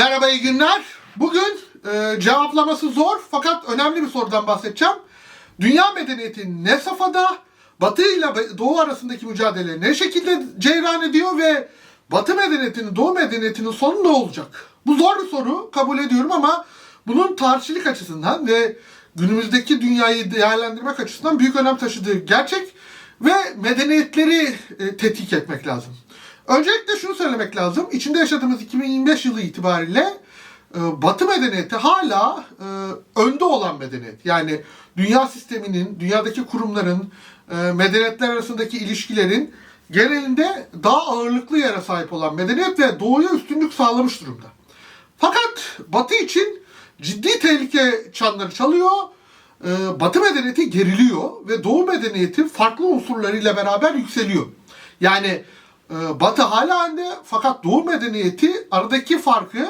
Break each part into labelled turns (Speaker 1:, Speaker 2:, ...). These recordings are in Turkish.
Speaker 1: Merhaba iyi günler. Bugün e, cevaplaması zor fakat önemli bir sorudan bahsedeceğim. Dünya medeniyeti ne safhada? Batı ile Doğu arasındaki mücadele ne şekilde ceyran ediyor ve Batı medeniyetinin Doğu medeniyetinin sonu ne olacak? Bu zor bir soru kabul ediyorum ama bunun tarihçilik açısından ve günümüzdeki dünyayı değerlendirmek açısından büyük önem taşıdığı gerçek ve medeniyetleri e, tetkik etmek lazım. Öncelikle şunu söylemek lazım. İçinde yaşadığımız 2025 yılı itibariyle e, Batı medeniyeti hala e, önde olan medeniyet. Yani dünya sisteminin, dünyadaki kurumların, e, medeniyetler arasındaki ilişkilerin genelinde daha ağırlıklı yere sahip olan medeniyet ve doğuya üstünlük sağlamış durumda. Fakat Batı için ciddi tehlike çanları çalıyor. Batı medeniyeti geriliyor ve Doğu medeniyeti farklı unsurlarıyla beraber yükseliyor. Yani Batı hala önde fakat Doğu medeniyeti aradaki farkı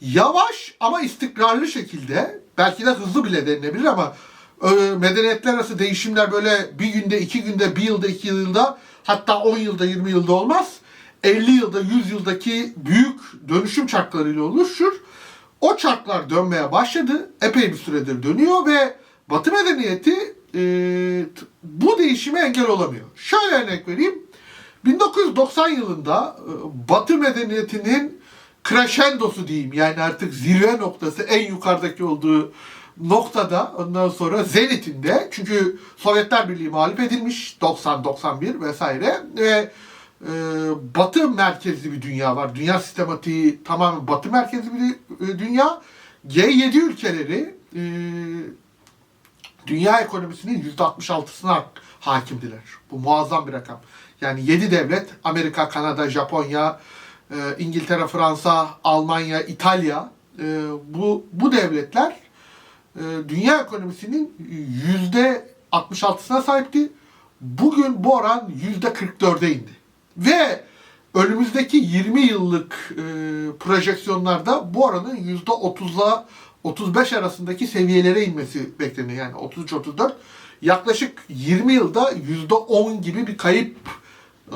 Speaker 1: yavaş ama istikrarlı şekilde belki de hızlı bile denilebilir ama e, medeniyetler arası değişimler böyle bir günde, iki günde, bir yılda, iki yılda hatta 10 yılda, 20 yılda olmaz. 50 yılda, 100 yıldaki büyük dönüşüm çarklarıyla oluşur. O çarklar dönmeye başladı. Epey bir süredir dönüyor ve Batı medeniyeti e, bu değişime engel olamıyor. Şöyle örnek vereyim. 1990 yılında e, Batı medeniyetinin crescendosu diyeyim yani artık zirve noktası en yukarıdaki olduğu noktada ondan sonra zenitinde çünkü Sovyetler Birliği mağlup edilmiş 90-91 vesaire ve e, batı merkezli bir dünya var. Dünya sistematiği tamamen batı merkezli bir e, dünya. G7 ülkeleri e, dünya ekonomisinin %66'sına hakimdiler. Bu muazzam bir rakam. Yani 7 devlet, Amerika, Kanada, Japonya, e, İngiltere, Fransa, Almanya, İtalya, e, bu, bu devletler e, dünya ekonomisinin %66'sına sahipti. Bugün bu oran %44'e indi. Ve önümüzdeki 20 yıllık projeksiyonlarda bu oranın %30'la 35 arasındaki seviyelere inmesi bekleniyor. Yani 33-34 yaklaşık 20 yılda %10 gibi bir kayıp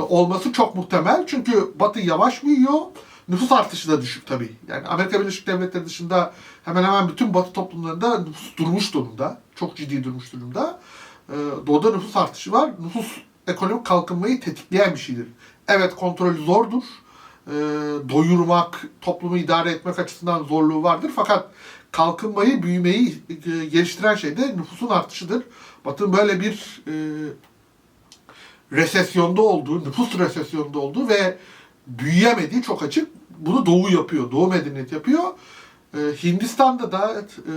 Speaker 1: olması çok muhtemel. Çünkü Batı yavaş büyüyor. Nüfus artışı da düşük tabii. Yani Amerika Birleşik Devletleri dışında hemen hemen bütün Batı toplumlarında nüfus durmuş durumda. Çok ciddi durmuş durumda. Ee, Doğuda nüfus artışı var. Nüfus ekonomik kalkınmayı tetikleyen bir şeydir. Evet kontrolü zordur. Ee, doyurmak, toplumu idare etmek açısından zorluğu vardır. Fakat kalkınmayı, büyümeyi e, geliştiren şey de nüfusun artışıdır. Batı'nın böyle bir e, resesyonda olduğu, nüfus resesyonda olduğu ve büyüyemediği çok açık. Bunu Doğu yapıyor, Doğu medeniyet yapıyor. Ee, Hindistan'da da, e,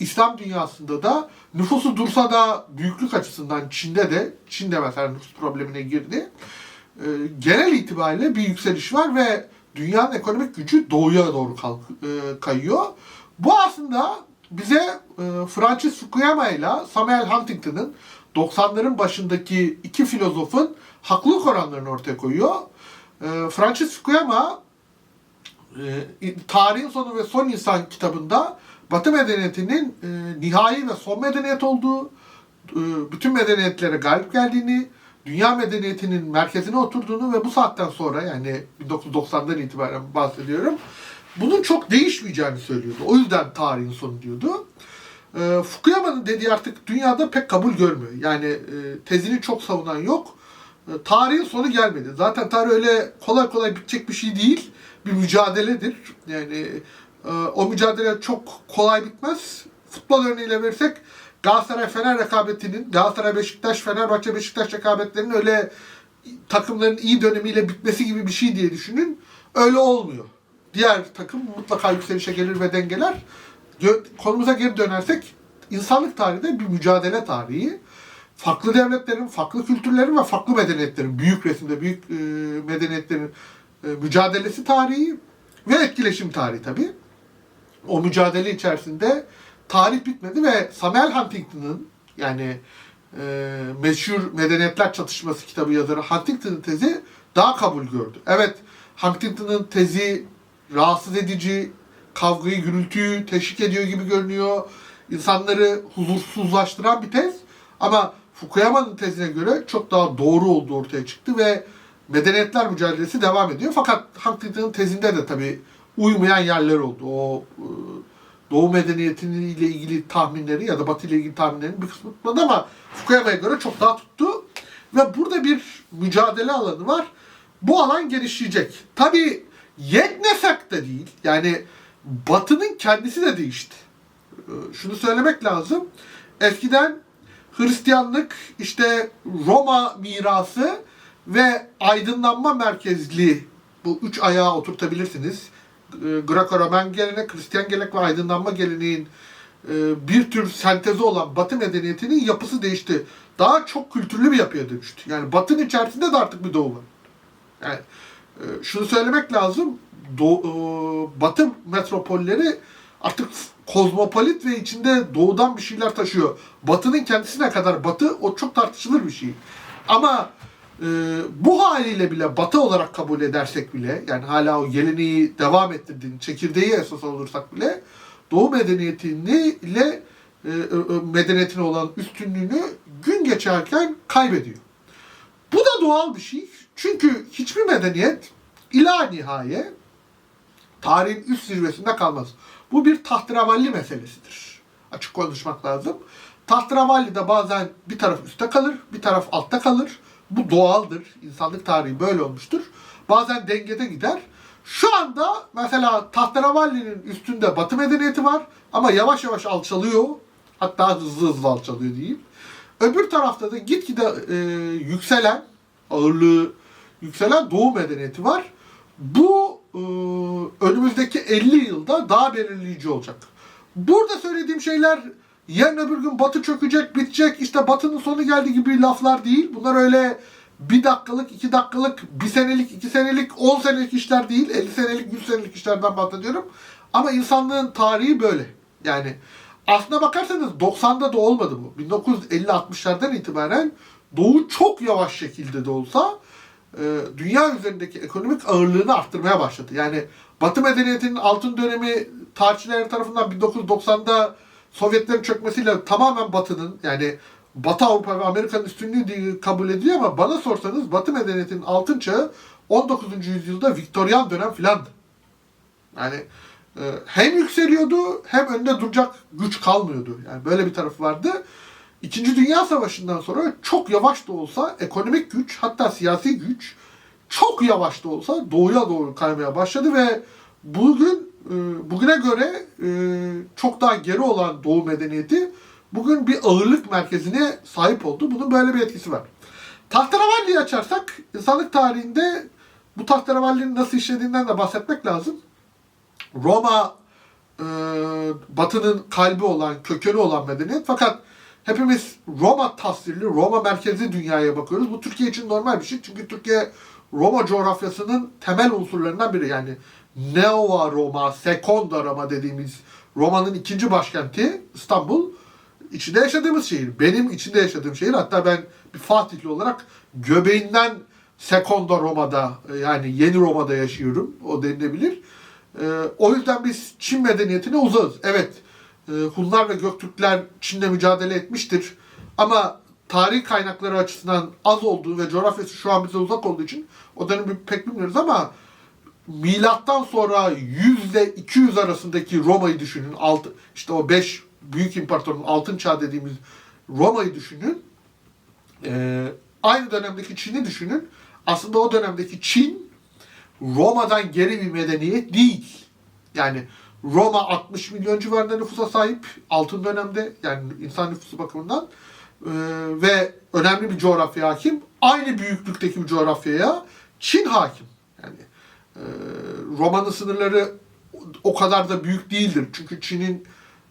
Speaker 1: İslam dünyasında da nüfusu dursa da büyüklük açısından Çin'de de, Çin de mesela nüfus problemine girdi. Ee, genel itibariyle bir yükseliş var ve dünyanın ekonomik gücü doğuya doğru e, kayıyor. Bu aslında bize e, Francis Fukuyama ile Samuel Huntington'ın 90'ların başındaki iki filozofun haklılık oranlarını ortaya koyuyor. E, Francis Fukuyama e, Tarihin Sonu ve Son İnsan kitabında Batı medeniyetinin e, nihai ve son medeniyet olduğu, e, bütün medeniyetlere galip geldiğini, dünya medeniyetinin merkezine oturduğunu ve bu saatten sonra yani 1990'dan itibaren bahsediyorum. Bunun çok değişmeyeceğini söylüyordu. O yüzden tarihin sonu diyordu. E, Fukuyama'nın dediği artık dünyada pek kabul görmüyor. Yani e, tezini çok savunan yok. E, tarihin sonu gelmedi. Zaten tarih öyle kolay kolay bitecek bir şey değil. Bir mücadeledir. Yani e, o mücadele çok kolay bitmez. Futbol örneğiyle verirsek Galatasaray Fener rekabetinin, Galatasaray Beşiktaş, Fenerbahçe Beşiktaş rekabetlerinin öyle takımların iyi dönemiyle bitmesi gibi bir şey diye düşünün. Öyle olmuyor. Diğer takım mutlaka yükselişe gelir ve dengeler. Konumuza geri dönersek insanlık tarihi de bir mücadele tarihi. Farklı devletlerin, farklı kültürlerin ve farklı medeniyetlerin, büyük resimde büyük e, medeniyetlerin e, mücadelesi tarihi ve etkileşim tarihi tabii. O mücadele içerisinde tarih bitmedi ve Samuel Huntington'ın yani e, meşhur Medeniyetler Çatışması kitabı yazarı Huntington'ın tezi daha kabul gördü. Evet Huntington'ın tezi rahatsız edici, kavgayı, gürültüyü teşvik ediyor gibi görünüyor. İnsanları huzursuzlaştıran bir tez. Ama Fukuyama'nın tezine göre çok daha doğru olduğu ortaya çıktı ve medeniyetler mücadelesi devam ediyor. Fakat Huntington'ın tezinde de tabii uymayan yerler oldu. O e, Doğu medeniyetiyle ilgili tahminleri ya da Batı ile ilgili tahminlerin bir kısmı tutmadı ama Fukuyama'ya göre çok daha tuttu. Ve burada bir mücadele alanı var. Bu alan genişleyecek. Tabii yetmesek de değil. Yani Batı'nın kendisi de değişti. Ee, Şunu söylemek lazım. Eskiden Hristiyanlık işte Roma mirası ve aydınlanma merkezli bu üç ayağı oturtabilirsiniz. Ee, Greco-Roman gelenek, Hristiyan gelenek ve aydınlanma geleneğin e, bir tür sentezi olan Batı medeniyetinin yapısı değişti. Daha çok kültürlü bir yapıya dönüştü. Yani Batı'nın içerisinde de artık bir doğu var. Yani e, şunu söylemek lazım. Doğu, e, Batı metropolleri artık kozmopolit ve içinde doğudan bir şeyler taşıyor. Batı'nın kendisine kadar batı o çok tartışılır bir şey. Ama e, bu haliyle bile batı olarak kabul edersek bile yani hala o geleneği devam ettirdiğin çekirdeği esas olursak bile Doğu medeniyetini ile e, e, medeniyetine olan üstünlüğünü gün geçerken kaybediyor. Bu da doğal bir şey. Çünkü hiçbir medeniyet ila nihaye tarihin üst zirvesinde kalmaz. Bu bir tahterevalli meselesidir. Açık konuşmak lazım. Tahterevalli bazen bir taraf üstte kalır, bir taraf altta kalır. Bu doğaldır. İnsanlık tarihi böyle olmuştur. Bazen dengede gider. Şu anda mesela Tahterevalli'nin üstünde Batı medeniyeti var ama yavaş yavaş alçalıyor. Hatta hızlı hızlı alçalıyor diyeyim. Öbür tarafta da gitgide e, yükselen, ağırlığı yükselen Doğu medeniyeti var. Bu önümüzdeki 50 yılda daha belirleyici olacak. Burada söylediğim şeyler yarın öbür gün Batı çökecek, bitecek, işte Batı'nın sonu geldi gibi laflar değil. Bunlar öyle bir dakikalık, iki dakikalık, bir senelik, iki senelik, on senelik işler değil. 50 senelik, 100 senelik işlerden bahsediyorum. Ama insanlığın tarihi böyle. Yani aslına bakarsanız 90'da da olmadı bu. 1950-60'lardan itibaren Doğu çok yavaş şekilde de olsa dünya üzerindeki ekonomik ağırlığını arttırmaya başladı. Yani Batı medeniyetinin altın dönemi tarihçiler tarafından 1990'da Sovyetlerin çökmesiyle tamamen Batı'nın yani Batı Avrupa ve Amerika'nın üstünlüğü diye kabul ediliyor ama bana sorsanız Batı medeniyetinin altın çağı 19. yüzyılda Viktoryan dönem filandı. Yani e, hem yükseliyordu hem önünde duracak güç kalmıyordu. Yani böyle bir tarafı vardı. İkinci Dünya Savaşı'ndan sonra çok yavaş da olsa ekonomik güç hatta siyasi güç çok yavaş da olsa doğuya doğru kaymaya başladı ve bugün e, bugüne göre e, çok daha geri olan Doğu medeniyeti bugün bir ağırlık merkezine sahip oldu. Bunun böyle bir etkisi var. Tahterevalli'yi açarsak insanlık tarihinde bu tahterevalli'nin nasıl işlediğinden de bahsetmek lazım. Roma e, Batı'nın kalbi olan, kökeni olan medeniyet. Fakat hepimiz Roma tasvirli, Roma merkezli dünyaya bakıyoruz. Bu Türkiye için normal bir şey. Çünkü Türkiye Roma coğrafyasının temel unsurlarından biri. Yani Neo Roma, Seconda Roma dediğimiz Roma'nın ikinci başkenti İstanbul. içinde yaşadığımız şehir. Benim içinde yaşadığım şehir. Hatta ben bir Fatihli olarak göbeğinden Seconda Roma'da yani Yeni Roma'da yaşıyorum. O denilebilir. Ee, o yüzden biz Çin medeniyetine uzağız. Evet, Hunlar ve Göktürkler Çin'le mücadele etmiştir. Ama tarih kaynakları açısından az olduğu ve coğrafyası şu an bize uzak olduğu için o dönemi pek bilmiyoruz ama milattan sonra 100 ile 200 arasındaki Roma'yı düşünün. Alt, işte o 5 büyük imparatorluğun altın çağ dediğimiz Roma'yı düşünün. Ee, aynı dönemdeki Çin'i düşünün. Aslında o dönemdeki Çin Roma'dan geri bir medeniyet değil. Yani Roma 60 milyon civarında nüfusa sahip altın dönemde yani insan nüfusu bakımından ve önemli bir coğrafya hakim. Aynı büyüklükteki bir coğrafyaya Çin hakim. Yani Roma'nın sınırları o kadar da büyük değildir. Çünkü Çin'in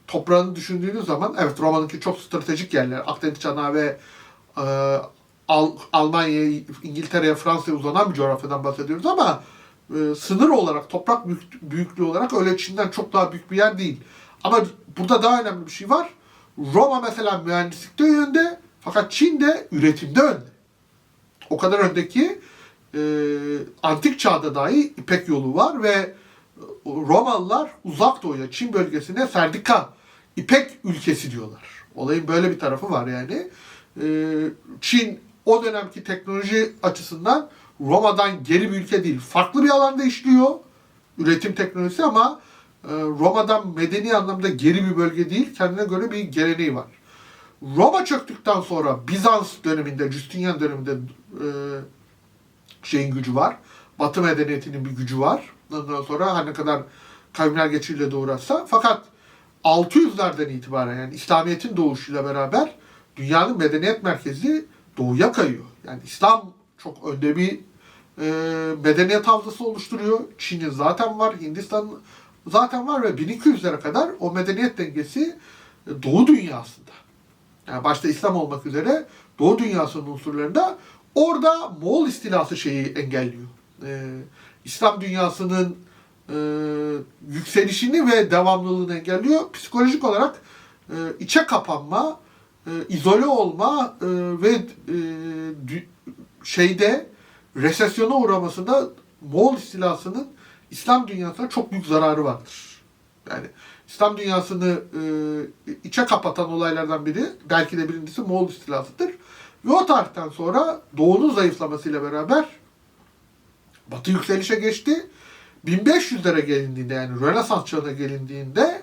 Speaker 1: toprağını düşündüğünüz zaman evet Roma'nınki çok stratejik yerler. Akdeniz çanağı ve e, Al- Almanya'ya, İngiltere'ye, Fransa'ya uzanan bir coğrafyadan bahsediyoruz ama e, sınır olarak, toprak büyük, büyüklüğü olarak öyle Çin'den çok daha büyük bir yer değil. Ama burada daha önemli bir şey var. Roma mesela mühendislikte önde fakat Çin de üretimde önde. O kadar önde ki e, antik çağda dahi İpek yolu var ve Romalılar uzak doğuya, Çin bölgesine Serdika, İpek ülkesi diyorlar. Olayın böyle bir tarafı var yani. E, Çin o dönemki teknoloji açısından Roma'dan geri bir ülke değil. Farklı bir alanda işliyor. üretim teknolojisi ama e, Roma'dan medeni anlamda geri bir bölge değil, kendine göre bir geleneği var. Roma çöktükten sonra Bizans döneminde, Justinian döneminde e, şeyin gücü var. Batı medeniyetinin bir gücü var. Ondan sonra her ne kadar kavimler geçiriyle de. Fakat 600'lerden itibaren yani İslamiyet'in doğuşuyla beraber dünyanın medeniyet merkezi doğuya kayıyor. Yani İslam çok önde bir e, medeniyet havzası oluşturuyor. Çin'in zaten var, Hindistan'ın zaten var ve 1200'lere kadar o medeniyet dengesi e, Doğu dünyasında. Yani başta İslam olmak üzere Doğu dünyasının unsurlarında orada Moğol istilası şeyi engelliyor. Ee, İslam dünyasının e, yükselişini ve devamlılığını engelliyor. Psikolojik olarak e, içe kapanma, e, izole olma e, ve e, şeyde resesyona uğramasında Moğol istilasının İslam dünyasına çok büyük zararı vardır. Yani İslam dünyasını e, içe kapatan olaylardan biri, belki de birincisi Moğol istilasıdır. Ve o tarihten sonra Doğu'nun zayıflamasıyla beraber Batı yükselişe geçti. 1500'lere gelindiğinde yani Rönesans çağına gelindiğinde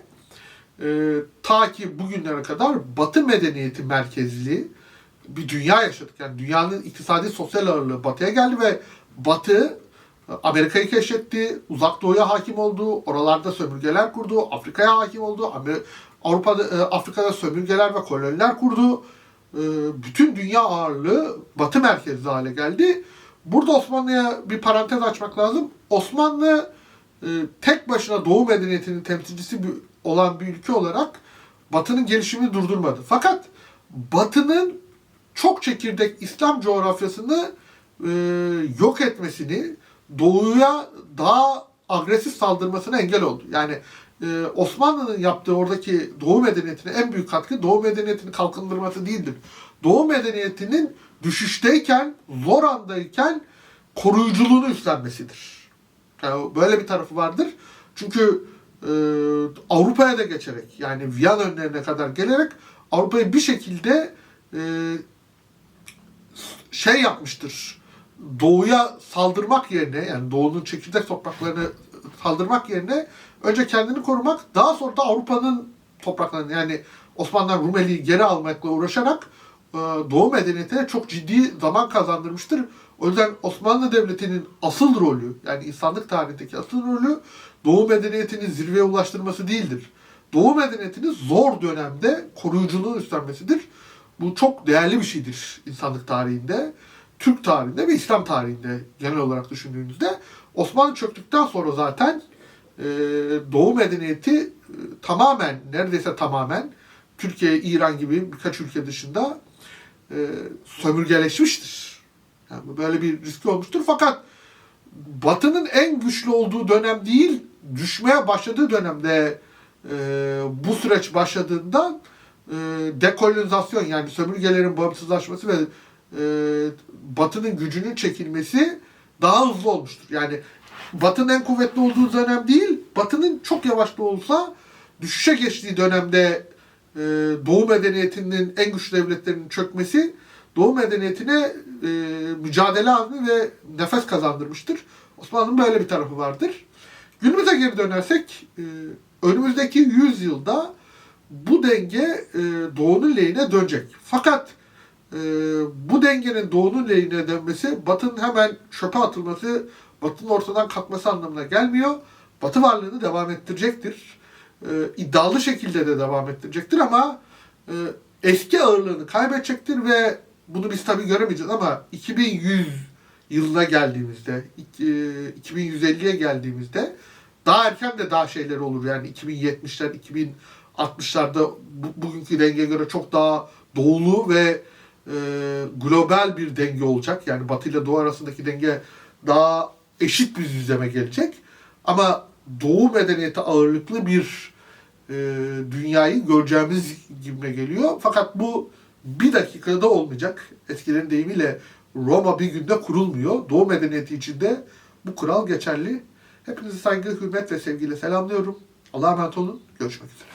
Speaker 1: e, ta ki bugünlere kadar Batı medeniyeti merkezli bir dünya yaşadık. Yani dünyanın iktisadi sosyal ağırlığı Batı'ya geldi ve Batı e, Amerika'yı keşfetti, Uzak Doğu'ya hakim oldu, oralarda sömürgeler kurdu, Afrika'ya hakim oldu, Amer- Avrupa'da, e, Afrika'da sömürgeler ve koloniler kurdu. E, Bütün dünya ağırlığı Batı merkezli hale geldi. Burada Osmanlı'ya bir parantez açmak lazım. Osmanlı tek başına Doğu medeniyetinin temsilcisi olan bir ülke olarak Batı'nın gelişimini durdurmadı. Fakat Batı'nın çok çekirdek İslam coğrafyasını e, yok etmesini, Doğu'ya daha agresif saldırmasına engel oldu. Yani e, Osmanlı'nın yaptığı oradaki Doğu medeniyetine en büyük katkı Doğu medeniyetini kalkındırması değildir. Doğu medeniyetinin düşüşteyken, zor andayken koruyuculuğunu üstlenmesidir. Yani böyle bir tarafı vardır. Çünkü e, Avrupa'ya da geçerek yani Viyana önlerine kadar gelerek Avrupa'yı bir şekilde e, şey yapmıştır. Doğuya saldırmak yerine yani doğunun çekirdek topraklarını saldırmak yerine önce kendini korumak daha sonra da Avrupa'nın topraklarını yani Osmanlılar Rumeli'yi geri almakla uğraşarak e, Doğu medeniyetine çok ciddi zaman kazandırmıştır. O yüzden Osmanlı Devleti'nin asıl rolü yani insanlık tarihindeki asıl rolü Doğu medeniyetini zirveye ulaştırması değildir. Doğu medeniyetini zor dönemde koruyuculuğu üstlenmesidir. Bu çok değerli bir şeydir insanlık tarihinde, Türk tarihinde ve İslam tarihinde genel olarak düşündüğünüzde. Osmanlı çöktükten sonra zaten e, Doğu medeniyeti e, tamamen, neredeyse tamamen Türkiye, İran gibi birkaç ülke dışında e, sömürgeleşmiştir. Yani böyle bir riski olmuştur. Fakat Batı'nın en güçlü olduğu dönem değil, düşmeye başladığı dönemde e, bu süreç başladığında e, dekolonizasyon yani sömürgelerin bağımsızlaşması ve e, Batı'nın gücünün çekilmesi daha hızlı olmuştur. Yani Batı'nın en kuvvetli olduğu dönem değil, Batı'nın çok yavaş da olsa düşüşe geçtiği dönemde e, Doğu medeniyetinin en güçlü devletlerinin çökmesi Doğu medeniyetine e, mücadele azmi ve nefes kazandırmıştır. Osmanlı'nın böyle bir tarafı vardır. Günümüze geri dönersek önümüzdeki 100 yılda bu denge e, Doğu'nun lehine dönecek. Fakat e, bu dengenin Doğu'nun lehine dönmesi Batı'nın hemen çöpe atılması, Batı'nın ortadan kalkması anlamına gelmiyor. Batı varlığını devam ettirecektir. E, iddialı şekilde de devam ettirecektir ama e, eski ağırlığını kaybedecektir ve bunu biz tabii göremeyeceğiz ama 2100 yılına geldiğimizde, ik- e, 2150'ye geldiğimizde daha erken de daha şeyler olur. Yani 2070'ler, 2060'larda bu, bugünkü dengeye göre çok daha doğulu ve e, global bir denge olacak. Yani Batı ile Doğu arasındaki denge daha eşit bir düzleme gelecek. Ama Doğu medeniyeti ağırlıklı bir e, dünyayı göreceğimiz gibi geliyor. Fakat bu bir dakikada olmayacak. Eskilerin deyimiyle Roma bir günde kurulmuyor. Doğu medeniyeti içinde bu kural geçerli. Hepinizi saygı, hürmet ve sevgiyle selamlıyorum. Allah'a emanet olun. Görüşmek üzere.